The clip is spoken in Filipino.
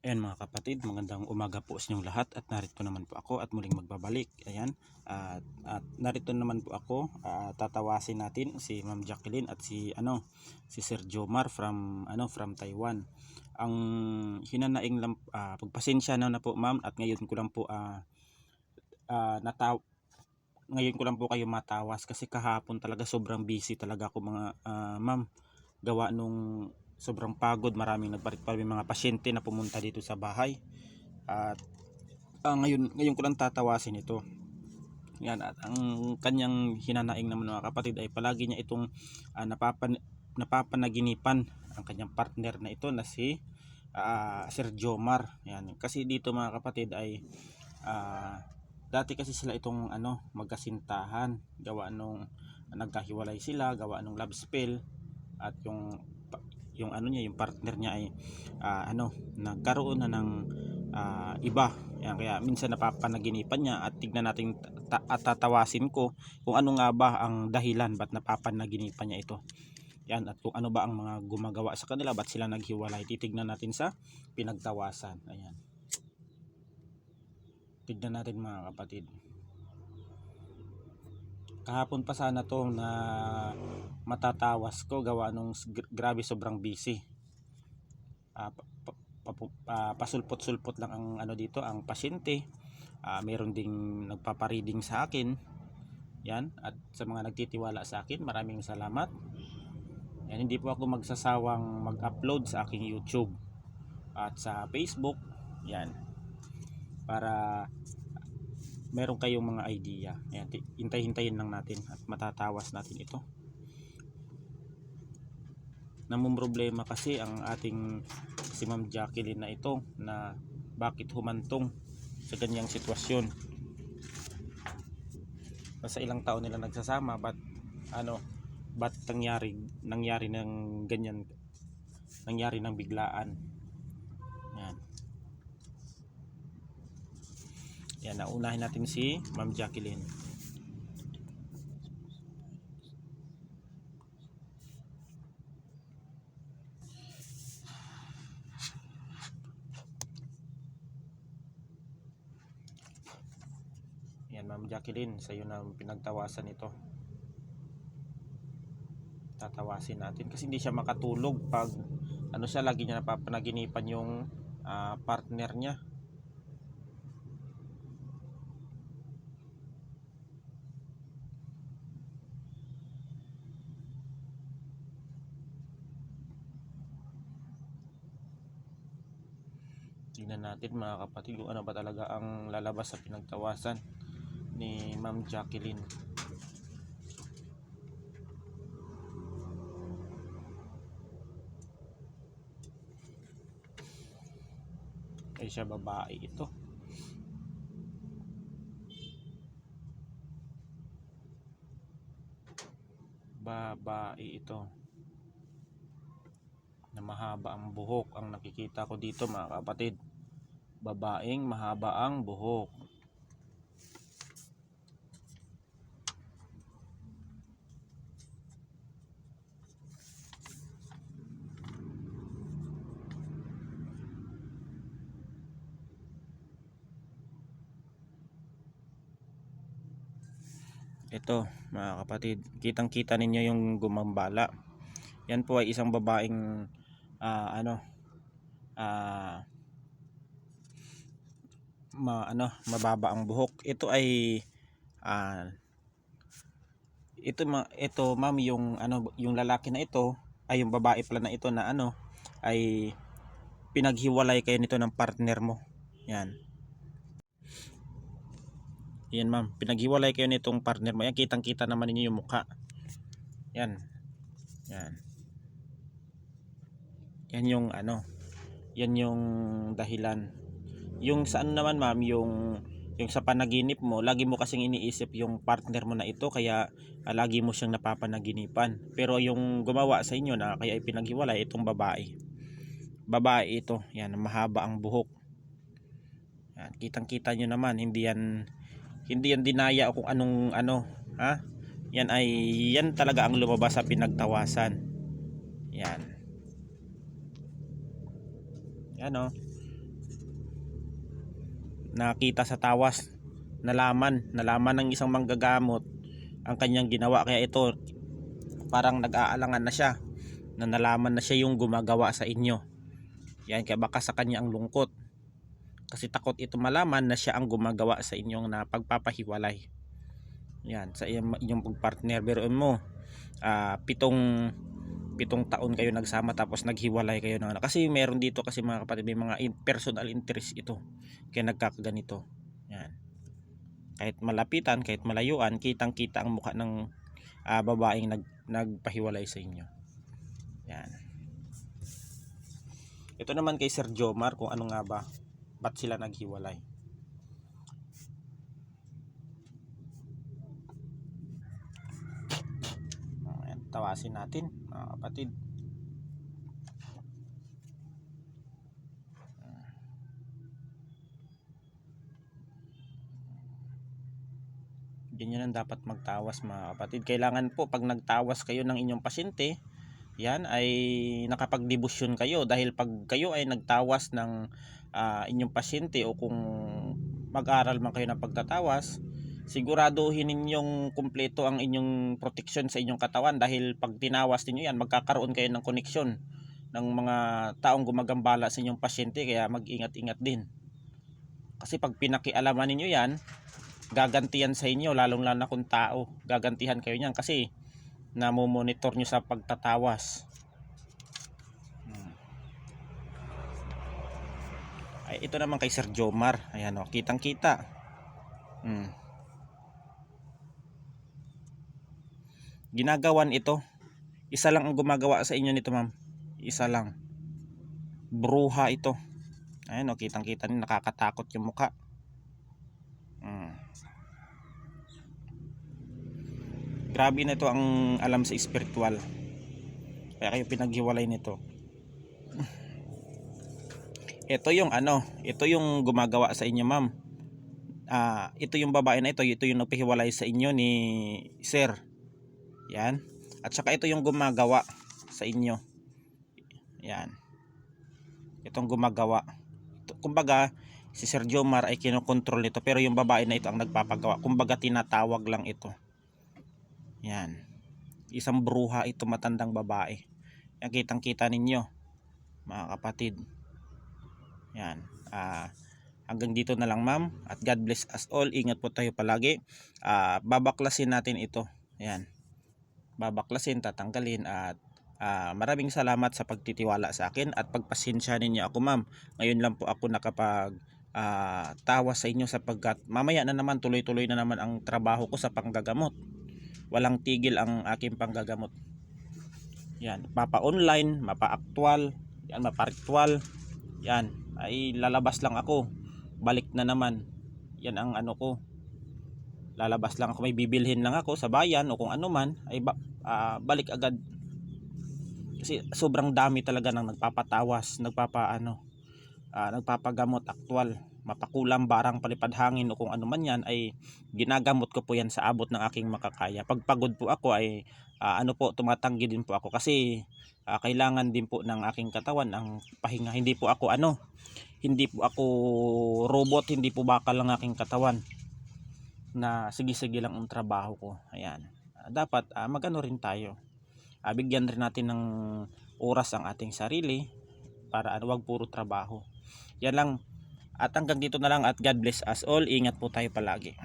Ayan mga kapatid, magandang umaga po sa inyong lahat at narito naman po ako at muling magbabalik. Ayan, at, at narito naman po ako, ah, tatawasin natin si Ma'am Jacqueline at si ano, si Sir Jomar from ano from Taiwan. Ang hinanaing lang ah, pagpasensya na na po ma'am at ngayon ko lang po ah ah, nataw ngayon ko lang po kayo matawas kasi kahapon talaga sobrang busy talaga ako mga ah, ma'am gawa nung sobrang pagod maraming nagparit pa mga pasyente na pumunta dito sa bahay. At ah, ngayon ngayon ko lang tatawasin ito. Yan at ang kanyang hinanaing naman mga kapatid ay palagi niya itong ah, napapan, napapanaginipan ang kanyang partner na ito na si ah, Sir Jomar. Yan kasi dito mga kapatid ay ah, dati kasi sila itong ano magkasintahan. Gawa nung nagkahiwalay sila gawa nung love spell at yung yung ano niya yung partner niya ay ah, ano nagkaroon na ng ah, iba. Yan, kaya minsan napapanaginipan niya at tignan natin ta- at tatawasin ko kung ano nga ba ang dahilan ba't napapanaginipan niya ito. Yan at kung ano ba ang mga gumagawa sa kanila ba't sila naghiwalay. Titignan natin sa pinagtawasan. Ayan. Tignan natin mga kapatid kahapon pa sana to na matatawas ko gawa nung grabe sobrang busy. Ah, pasulpot-sulpot lang ang ano dito ang pasyente. Ah, meron ding nagpapareading sa akin. Yan at sa mga nagtitiwala sa akin maraming salamat. Yan hindi po ako magsasawang mag-upload sa aking YouTube at sa Facebook. Yan. Para meron kayong mga idea. Ayan, hintay-hintayin lang natin at matatawas natin ito. Namong problema kasi ang ating si Ma'am Jacqueline na ito na bakit humantong sa ganyang sitwasyon. Sa ilang taon nila nagsasama but ano ba't nangyari nangyari ng ganyan nangyari ng biglaan. Yan. Yan, naunahin natin si Ma'am Jacqueline. Yan, Ma'am Jacqueline, sa iyo na pinagtawasan ito. Tatawasin natin kasi hindi siya makatulog pag ano siya lagi niya napapanaginipan yung ah, partner niya. Tingnan natin mga kapatid kung ano ba talaga ang lalabas sa pinagtawasan ni Ma'am Jacqueline. Ay siya babae ito. Babae ito. Na mahaba ang buhok ang nakikita ko dito mga kapatid babaeng mahaba ang buhok. Ito mga kapatid, kitang kita ninyo yung gumambala. Yan po ay isang babaeng ah, ano? Ah ma ano mababa ang buhok. Ito ay ah ito ma ito ma'am yung ano yung lalaki na ito ay yung babae pala na ito na ano ay pinaghiwalay kayo nito ng partner mo. Yan. Yan ma'am. Pinaghiwalay kayo nitong partner mo. Yan kitang kita naman ninyo yung mukha. Yan. Yan yan yung ano yan yung dahilan. Yung sa ano naman ma'am yung yung sa panaginip mo lagi mo kasing iniisip yung partner mo na ito kaya ah, lagi mo siyang napapanaginipan. Pero yung gumawa sa inyo na kaya ipinaghiwalay itong babae. Babae ito yan mahaba ang buhok. Yan kitang kita nyo naman hindi yan hindi yan dinaya kung anong ano ha? Yan ay yan talaga ang lumabas sa pinagtawasan. Yan yan o nakita sa tawas nalaman nalaman ng isang manggagamot ang kanyang ginawa. Kaya ito parang nag-aalangan na siya na nalaman na siya yung gumagawa sa inyo. Yan kaya baka sa kanya ang lungkot. Kasi takot ito malaman na siya ang gumagawa sa inyong na pagpapahiwalay yan sa inyong, inyong pagpartner pero mo ah, pitong pitong taon kayo nagsama tapos naghiwalay kayo ng ano. Kasi meron dito kasi mga kapatid may mga personal interest ito. Kaya nagkakaganito. Yan. Kahit malapitan, kahit malayuan, kitang-kita ang mukha ng ah, babaeng nag nagpahiwalay sa inyo. Yan. Ito naman kay Sir Jomar kung ano nga ba ba't sila naghiwalay. Ayan, tawasin natin mga kapatid. Ganyan ang dapat magtawas mga kapatid. Kailangan po pag nagtawas kayo ng inyong pasyente, yan ay nakapagdebosyon kayo dahil pag kayo ay nagtawas ng ah, inyong pasyente o kung mag-aral man kayo ng pagtatawas, siguraduhin ninyong kumpleto ang inyong protection sa inyong katawan dahil pag tinawas niyo yan, magkakaroon kayo ng koneksyon ng mga taong gumagambala sa inyong pasyente kaya mag-ingat-ingat din. Kasi pag pinakialaman ninyo yan, gagantihan sa inyo lalong lalo na kung tao. Gagantihan kayo niyan kasi namomonitor nyo sa pagtatawas. Ay, ito naman kay Sir Jomar. Ayan o, kitang kita. Hmm. Ginagawan ito. Isa lang ang gumagawa sa inyo nito ma'am. Isa lang. Bruha ito. Ayan o, kitang kita niyo nakakatakot yung mukha. Hmm. Grabe na ito ang alam sa spiritual. Kaya kayo pinaghiwalay nito. Ito yung ano, ito yung gumagawa sa inyo, ma'am. Ah, ito yung babae na ito, ito yung nagpahiwalay sa inyo ni Sir. Yan. At saka ito yung gumagawa sa inyo. Yan. Itong gumagawa. Ito, kumbaga, si Sir Jomar ay kinokontrol nito pero yung babae na ito ang nagpapagawa. Kumbaga tinatawag lang ito. Yan. Isang bruha ito matandang babae. Yan kitang kita ninyo mga kapatid. Yan. Ah hanggang dito na lang ma'am at God bless us all. Ingat po tayo palagi. Ah babaklasin natin ito. Yan. Babaklasin, tatanggalin at ah, maraming salamat sa pagtitiwala sa akin at pagpasensya ninyo ako ma'am. Ngayon lang po ako nakapag ah, tawa sa inyo sapagkat mamaya na naman tuloy-tuloy na naman ang trabaho ko sa panggagamot. Walang tigil ang aking panggagamot. Yan, mapa-online, mapa-actual, yan mapa-ritual. Yan, ay lalabas lang ako. Balik na naman. Yan ang ano ko. Lalabas lang ako, may bibilhin lang ako sa bayan o kung ano man, ay ba, ah, balik agad. Kasi sobrang dami talaga ng nagpapatawas, nagpapaano, ah, nagpapagamot aktual, mapakulam, barang, palipad hangin o kung ano man yan ay ginagamot ko po yan sa abot ng aking makakaya. Pag pagod po ako ay ah, ano po, tumatanggi din po ako kasi ah, kailangan din po ng aking katawan ang pahinga. Hindi po ako ano, hindi po ako robot, hindi po bakal ang aking katawan na sige-sige lang ang trabaho ko. Ayan. Dapat ah, magano rin tayo. Ah, bigyan rin natin ng oras ang ating sarili para ano, wag puro trabaho. Yan lang. At hanggang dito na lang at God bless us all. Ingat po tayo palagi.